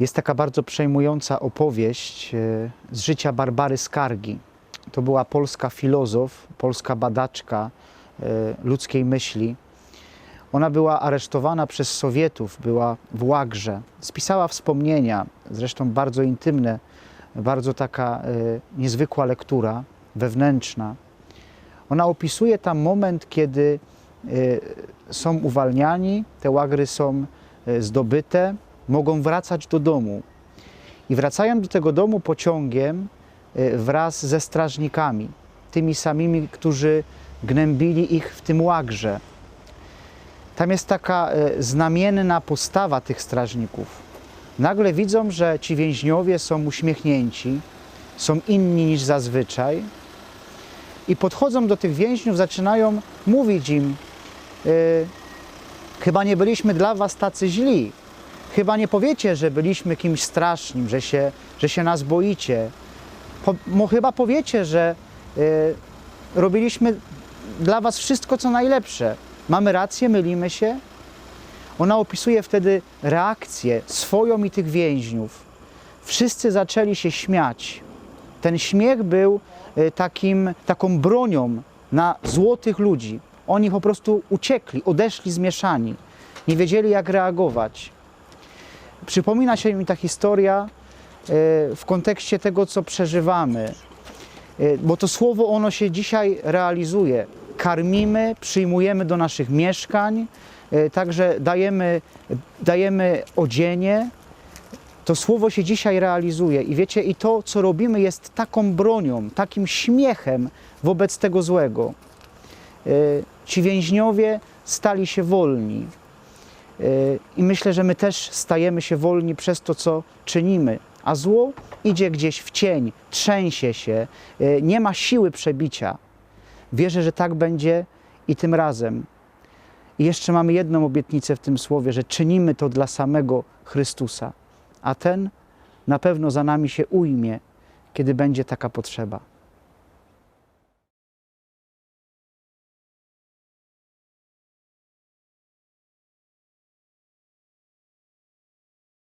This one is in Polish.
Jest taka bardzo przejmująca opowieść e, z życia Barbary Skargi. To była polska filozof, polska badaczka e, ludzkiej myśli. Ona była aresztowana przez Sowietów, była w łagrze. Spisała wspomnienia, zresztą bardzo intymne, bardzo taka e, niezwykła lektura, wewnętrzna. Ona opisuje tam moment, kiedy są uwalniani, te łagry są zdobyte, mogą wracać do domu. I wracają do tego domu pociągiem e, wraz ze strażnikami, tymi samymi, którzy gnębili ich w tym łagrze. Tam jest taka e, znamienna postawa tych strażników. Nagle widzą, że ci więźniowie są uśmiechnięci, są inni niż zazwyczaj i podchodzą do tych więźniów, zaczynają mówić im: y, Chyba nie byliśmy dla was tacy źli. Chyba nie powiecie, że byliśmy kimś strasznym, że się, że się nas boicie. Po, chyba powiecie, że y, robiliśmy dla was wszystko, co najlepsze. Mamy rację, mylimy się. Ona opisuje wtedy reakcję swoją i tych więźniów. Wszyscy zaczęli się śmiać. Ten śmiech był y, takim, taką bronią na złotych ludzi. Oni po prostu uciekli, odeszli zmieszani. Nie wiedzieli, jak reagować. Przypomina się mi ta historia y, w kontekście tego, co przeżywamy. Y, Bo to słowo, ono się dzisiaj realizuje. Karmimy, przyjmujemy do naszych mieszkań, y, także dajemy, dajemy odzienie, to słowo się dzisiaj realizuje i wiecie, i to, co robimy, jest taką bronią, takim śmiechem wobec tego złego. Ci więźniowie stali się wolni. I myślę, że my też stajemy się wolni przez to, co czynimy. A zło idzie gdzieś w cień, trzęsie się, y, nie ma siły przebicia. Wierzę, że tak będzie i tym razem. I jeszcze mamy jedną obietnicę w tym słowie, że czynimy to dla samego Chrystusa a ten na pewno za nami się ujmie, kiedy będzie taka potrzeba.